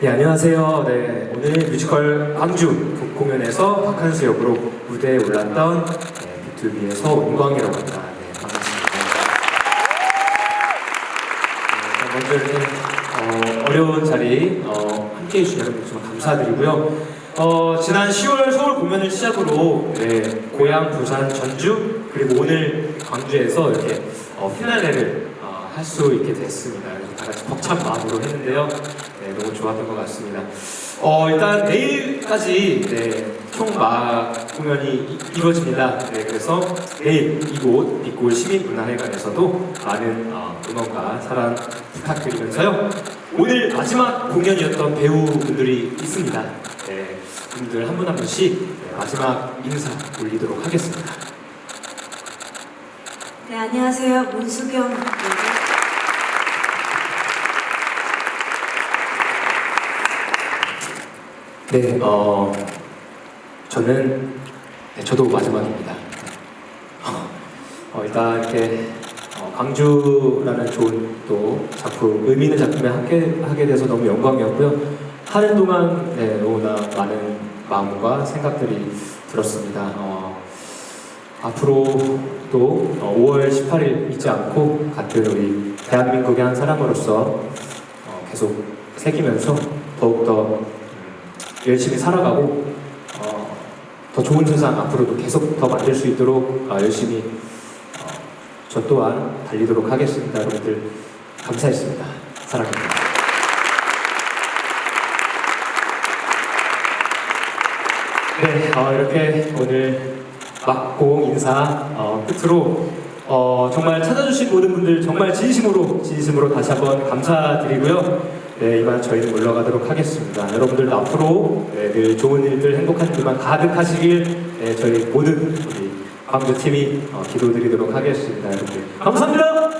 네, 안녕하세요. 네, 오늘 뮤지컬 광주 북공연에서 박한수 역으로 무대에 올랐던 네, B2B에서 온광이라고 합니다. 네, 반갑습니다. 네, 먼저 이렇게 어, 어려운 자리 어, 함께 여러분 정말 감사드리고요. 어, 지난 10월 서울 공연을 시작으로 네, 고향, 부산, 전주 그리고 오늘 광주에서 이렇게 어, 피날레를 어, 할 수 있게 됐습니다. 다 같이 벅찬 마음으로 했는데요. 네, 너무 좋았던 것 같습니다. 어, 일단 내일까지 네, 총막 공연이 이- 이루어집니다. 네, 그래서 내일 이곳 빛골 시민문화회관에서도 많은 어, 응원과 사랑 부탁드리면서요. 오늘 마지막 공연이었던 배우분들이 있습니다. 네, 분들 한 분 한 분씩 네, 마지막 인사 올리도록 하겠습니다. 네, 안녕하세요. 문수경 배우. 네, 어, 저는, 네, 저도 마지막입니다. 어, 일단 이렇게 어, 광주라는 좋은 또 작품, 의미 있는 작품에 함께 하게 돼서 너무 영광이었고요. 하는 동안 네, 너무나 많은 마음과 생각들이 들었습니다. 어, 앞으로도 어, 5월 18일 잊지 않고 같은 우리 대한민국의 한 사람으로서 어, 계속 새기면서 더욱더 음, 열심히 살아가고 어, 더 좋은 세상 앞으로도 계속 더 만들 수 있도록 어, 열심히 어, 저 또한 달리도록 하겠습니다. 여러분들 감사했습니다. 사랑합니다. 네, 어, 이렇게 오늘 막공 인사 어, 끝으로 어, 정말 찾아주신 모든 분들 정말 진심으로 진심으로 다시 한번 감사드리고요. 네, 이만 저희는 물러가도록 하겠습니다. 여러분들도 앞으로 네, 늘 좋은 일들, 행복한 일만 가득하시길 네, 저희 모든 우리 광주 팀이 어, 기도드리도록 하겠습니다. 여러분들 감사합니다.